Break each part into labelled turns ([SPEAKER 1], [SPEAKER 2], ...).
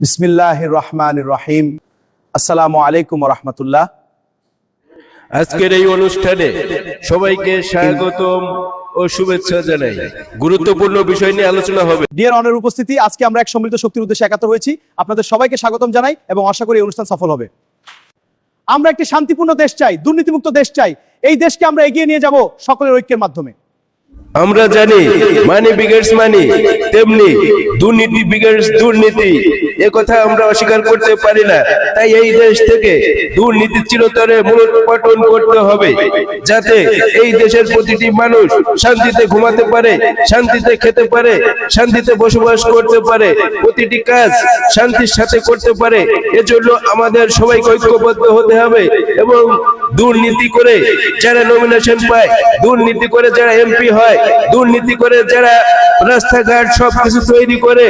[SPEAKER 1] বিসমিল্লাহ রহমান রহিম আসসালামু আলাইকুম রহমতুল্লাহ
[SPEAKER 2] আজকের এই অনুষ্ঠানে সবাইকে স্বাগতম ও শুভেচ্ছা জানাই। গুরুত্বপূর্ণ বিষয় নিয়ে আলোচনা হবে।
[SPEAKER 1] ডিয়ার অনের উপস্থিতি আজকে আমরা এক সম্মিলিত শক্তির উদ্দেশ্যে একাত্র হয়েছি। আপনাদের সবাইকে স্বাগতম জানাই এবং আশা করি এই অনুষ্ঠান সফল হবে। আমরা একটি শান্তিপূর্ণ দেশ চাই দুর্নীতিমুক্ত দেশ চাই। এই দেশকে আমরা এগিয়ে নিয়ে যাব সকলের ঐক্যের মাধ্যমে।
[SPEAKER 2] আমরা জানি মানি বিগেটস মানি তেমনি দুর্নীতি বিগেটস দুর্নীতি। এ কথা আমরা অস্বীকার করতে পারি না। তাই এই দেশ থেকে দুর্নীতি চিরতরে মূলোৎপাটন করতে হবে, যাতে এই দেশের প্রতিটি মানুষ শান্তিতে ঘুমাতে পারে, শান্তিতে খেতে পারে, শান্তিতে বসবাস করতে পারে, প্রতিটি কাজ শান্তির সাথে করতে পারে। এজন্য আমাদের সবাইকে ঐক্যবদ্ধ হতে হবে এবং দুর্নীতি করে যারা নমিনেশন পায়, দুর্নীতি করে যারা এমপি হয়, দুর্নীতি করে যারা রাস্তাঘাট সবকিছু তৈরি করে,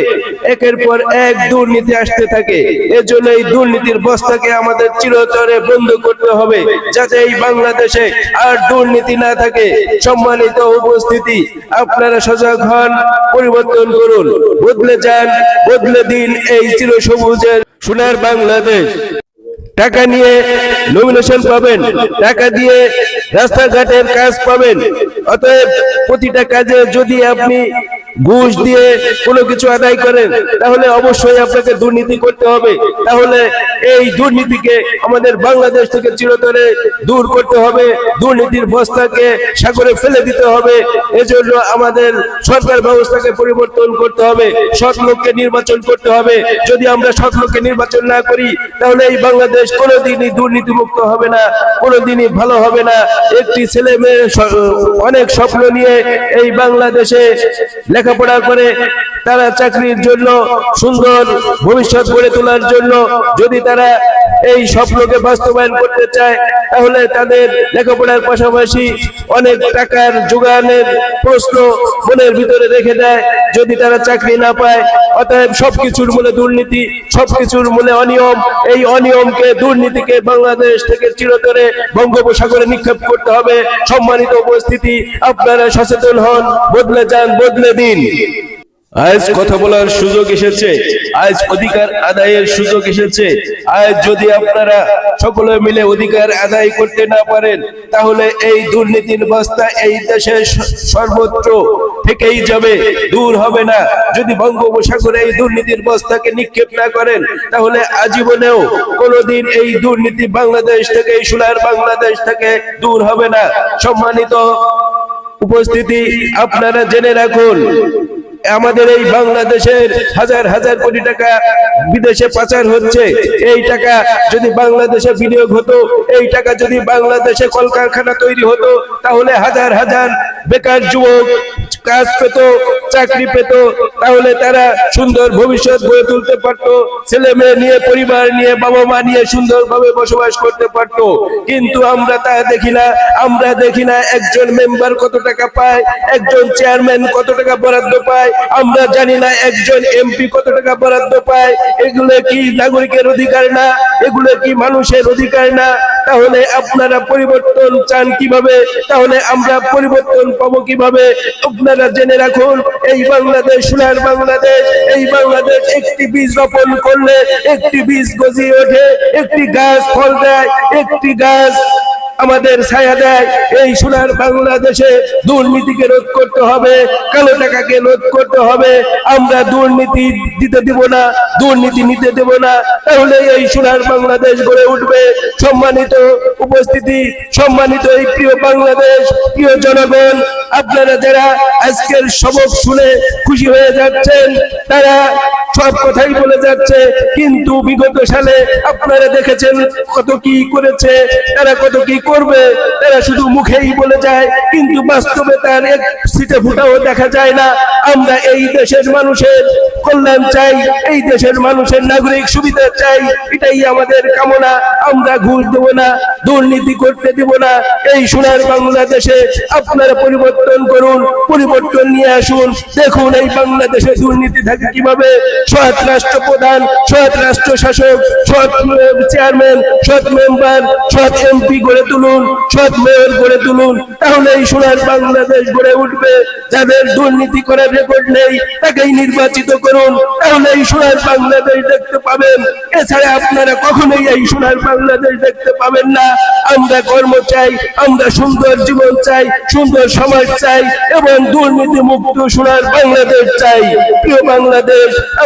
[SPEAKER 2] একের পর এক দুর্নীতি আসতে থাকে। এজন্য এই দুর্নীতির বস্তাকে আমাদের চিরতরে বন্ধ করতে হবে, যাতে এই বাংলাদেশে আর দুর্নীতি না থাকে। সম্মানিত উপস্থিতি, আপনারা সজাগ হন, পরিবর্তন করুন। বদলে যান, বদলে দিন এই চিরসবুজের সোনার বাংলাদেশ। টাকা নিয়ে নমিনেশন পাবেন টাকা দিয়ে রাস্তাঘাটের কাজ পাবেন। অতএব প্রতিটা কাজে যদি আপনি ঘুষ দিয়ে কোনো কিছু আদায় করেন, তাহলে অবশ্যই আপনাকে দুর্নীতি করতে হবে। তাহলে এই দুর্নীতিকে আমাদের বাংলাদেশ থেকে চিরতরে দূর করতে হবে, দুর্নীতির বস্তাকে সাগরে ফেলে দিতে হবে। এজন্য আমাদের সরকার ব্যবস্থাকে পরিবর্তন করতে হবে, সৎ লোককে নির্বাচন করতে হবে। যদি আমরা সৎ লোককে নির্বাচন না করি, তাহলে এই বাংলাদেশ কোনোদিনই দুর্নীতি মুক্ত হবে না, কোনোদিনই ভালো হবে না। একটি ছেলে মেয়ে অনেক স্বপ্ন নিয়ে এই বাংলাদেশে লেখাপড়া করে তারা চাকরির জন্য সুন্দর ভবিষ্যৎ গড়ে তোলার জন্য যদি তারা এই স্বপ্নকে বাস্তবায়ন করতে চায় তাহলে তাদের লেখাপড়ার পাশাপাশি অনেক টাকার যোগানের প্রশ্ন মনের ভিতরে রেখে দেয়। যদি তারা চাকরি না পায়, অতএব সবকিছুর মূলে দুর্নীতি, সবকিছুর মূলে অনিয়ম, এই অনিয়মকে দুর্নীতিকে বাংলাদেশ থেকে চিরতরে বঙ্গোপসাগরে নিক্ষেপ করতে হবে। সম্মানিত উপস্থিতি, আপনারা সচেতন হন। বদলে যান, বদলে দিন। আজ কথা বলার সুযোগ এসেছে। আজ অধিকার আদায়ের সুযোগ এসেছে। আজ যদি আপনারা সকলে মিলে অধিকার আদায় করতে না পারেন, তাহলে এই দুর্নীতির বস্তা এই দেশের সর্বত্র থেকেই যাবে, দূর হবে না। যদি বঙ্গোপসাগরে এই দুর্নীতির বস্তাকে নিক্ষেপ না করেন, তাহলে আজীবনেও কোনোদিন এই দুর্নীতি বাংলাদেশ থেকে সোনার বাংলাদেশ থেকে দূর হবে না। সম্মানিত উপস্থিতি আপনারা জেনে রাখুন। আমাদের এই বাংলাদেশের হাজার হাজার কোটি টাকা বিদেশে পাচার হচ্ছে, এই টাকা যদি বাংলাদেশে বিনিয়োগ হতো, এই টাকা যদি বাংলাদেশে কলকারখানা তৈরি হতো, তাহলে হাজার হাজার বেকার যুবক কাজ পেত, চাকরি পেত, তাহলে তারা সুন্দর ভবিষ্যৎ গড়ে তুলতে পারতো। ছেলে মেয়ে নিয়ে, পরিবার নিয়ে, বাবা মা নিয়ে সুন্দরভাবে বসবাস করতে পারতো। কিন্তু আমরা তা দেখি না, আমরা দেখি না একজন মেম্বার কত টাকা পায়, একজন চেয়ারম্যান কত টাকা বরাদ্দ পায়, আমরা জানি না একজন এমপি কত টাকা বরাদ্দ পায়। এগুলো কি নাগরিকের অধিকার না? এগুলো কি মানুষের অধিকার না? তাহলে আপনারা পরিবর্তন চান কীভাবে? তাহলে আমরা পরিবর্তন পাবো কীভাবে? আপনারা জেনে রাখুন, এই বাংলাদেশ, সোনার বাংলাদেশ, এই বাংলাদেশ একটি বীজ রোপণ করলে, একটি বীজ গজিয়ে ওঠে, একটি গাছ ফল দেয়, একটি গাছ আমাদের ছায়া দেয়। এই সোনার বাংলাদেশে দুর্নীতিকে রোধ করতে হবে, কালো টাকাকে রোধ করতে হবে। আমরা দুর্নীতি দিতে দেব না, দুর্নীতি নিতে দেব না। তাহলে এই সোনার বাংলাদেশ গড়ে উঠবে। সম্মানিত উপস্থিতি, সম্মানিত এই প্রিয় বাংলাদেশ, প্রিয় জনগণ, আপনারা যারা আজকের সবক শুনে খুশি হয়ে যাচ্ছেন, তারা সব কথাই বলে যাচ্ছে। কিন্তু বিগত সালে আপনারা দেখেছেন কত কি করেছে, তারা কত কি করবে, তারা শুধু মুখেই বলে যায়, কিন্তু বাস্তবে তার এক সিটে ফুটাও দেখা যায় না। আমরা এই দেশের মানুষের কল্যাণ চাই, এই দেশের মানুষের নাগরিক সুবিধা চাই, এটাই আমাদের কামনা। আমরা ঘুষ দেব না, দুর্নীতি করতে দেব না। এই সোনার বাংলাদেশে আপনারা পরিবর্তন করুন, পরিবর্তন নিয়ে আসুন। দেখুন এই বাংলাদেশে দুর্নীতি থাকে কীভাবে। সৎ রাষ্ট্রপ্রধান সৎ রাষ্ট্র শাসক, সৎ চেয়ারম্যান, সৎ মেম্বার, সৎ এমপি গড়ে তুলুন, সৎ মেয়র গড়ে তুলুন। তাহলে এই সোনার বাংলাদেশ গড়ে উঠবে। যাদের দুর্নীতি করার রেকর্ড নেই, তাকেই নির্বাচিত করুন। তাহলে এই সোনার বাংলাদেশ দেখতে পাবেন। এছাড়া আপনারা কখনোই এই সোনার বাংলাদেশ দেখতে পাবেন না। আমরা কর্ম চাই, আমরা সুন্দর জীবন চাই, সুন্দর সমাজ চাই, এবং দুর্নীতি মুক্ত সোনার বাংলাদেশ চাই। প্রিয় বাংলাদেশ